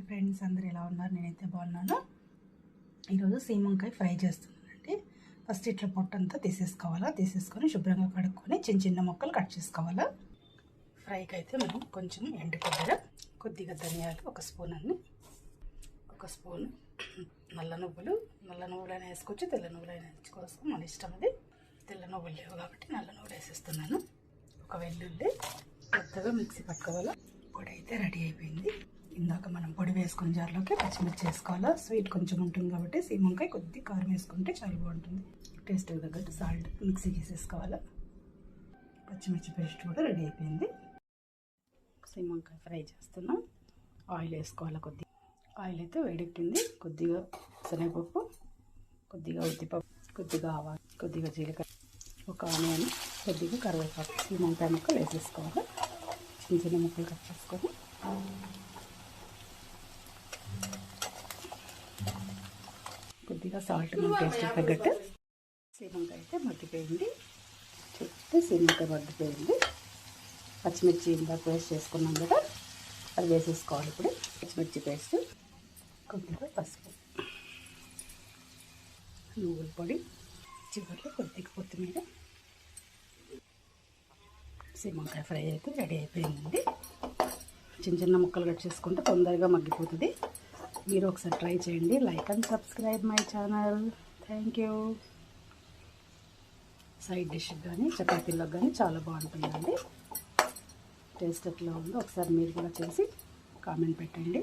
Hi friends అందరు ఎలా ఉన్నారు? నేనైతే బాగున్నాను. ఈరోజు సీమంకాయ ఫ్రై చేస్తున్నానండి. ఫస్ట్ ఇట్లా పొట్టంతా తీసేసుకోవాలా? తీసేసుకొని శుభ్రంగా కడుక్కొని చిన్న చిన్న ముక్కలు కట్ చేసుకోవాలా? ఫ్రైకి అయితే మనం కొంచెం ఎండు కొద్దిగా ధనియాలు ఒక స్పూన్ అన్ని. ఒక స్పూన్ నల్ల నువ్వులు. నల్ల నువ్వులు అయినా వేసుకోవచ్చు తెల్ల నువ్వులు అయినా వేసుకోవచ్చు. మన ఇష్టం అది. తెల్ల నువ్వులు లేవు కాబట్టి నల్ల నువ్వులు వేసేస్తున్నాను. ఒక వెల్లుల్లి కొత్తగా మిక్సీ పట్టుకోవాలా? పొడి అయితే రెడీ అయిపోయింది. ఇందాక మనం పొడి వేసుకున్న జార్లోకి పచ్చిమిర్చి వేసుకోవాలా? స్వీట్ కొంచెం ఉంటుంది కాబట్టి సీమంకాయ కొద్ది కారం వేసుకుంటే చాలా బాగుంటుంది. టేస్ట్కి తగ్గట్టు సాల్ట్ మిక్సీ చేసేసుకోవాలా? పచ్చిమిర్చి పేస్ట్ కూడా రెడీ అయిపోయింది. సీమంకాయ ఫ్రై చేస్తున్నాం. ఆయిల్ వేసుకోవాలా కొద్దిగా? ఆయిల్ అయితే వేడెక్కింది. కొద్దిగా శనగపప్పు కొద్దిగా ఉద్దిపప్పు కొద్దిగా ఆవాలు కొద్దిగా జీలకర్ర ఒక ఆనియన్ కొద్దిగా కరివేపాకు. సీమంకాయ ముక్కలు వేసేసుకోవాలి? చిన్న చిన్న ముక్కలు కట్ చేసుకొని కొద్దిగా సాల్ట్ మన టేస్ట్ తగ్గట్టు సీమంకాయ అయితే మగ్గిపోయింది. చూస్తే సీమంకాయ మగ్గిపోయింది. పచ్చిమిర్చి ఇందాక పేస్ట్ చేసుకున్నాం కదా అది వేసేసుకోవాలి ఇప్పుడు. పచ్చిమిర్చి పేస్ట్ కొద్దిగా పసుపు నువ్వుల పొడి చివరిలో కొద్దిగా కొత్తిమీర. సీమంకాయ ఫ్రై అయితే రెడీ అయిపోయిందండి చిన్న చిన్న ముక్కలు కట్ చేసుకుంటే తొందరగా మగ్గిపోతుంది. మీరు ఒకసారి ట్రై చేయండి. Like and subscribe my channel thank you side dish కానీ చపాతీలకు కానీ చాలా బాగుంటుందండి. టేస్ట్ ఎట్లా ఉందో ఒకసారి మీరు కూడా చేసి కామెంట్ పెట్టండి.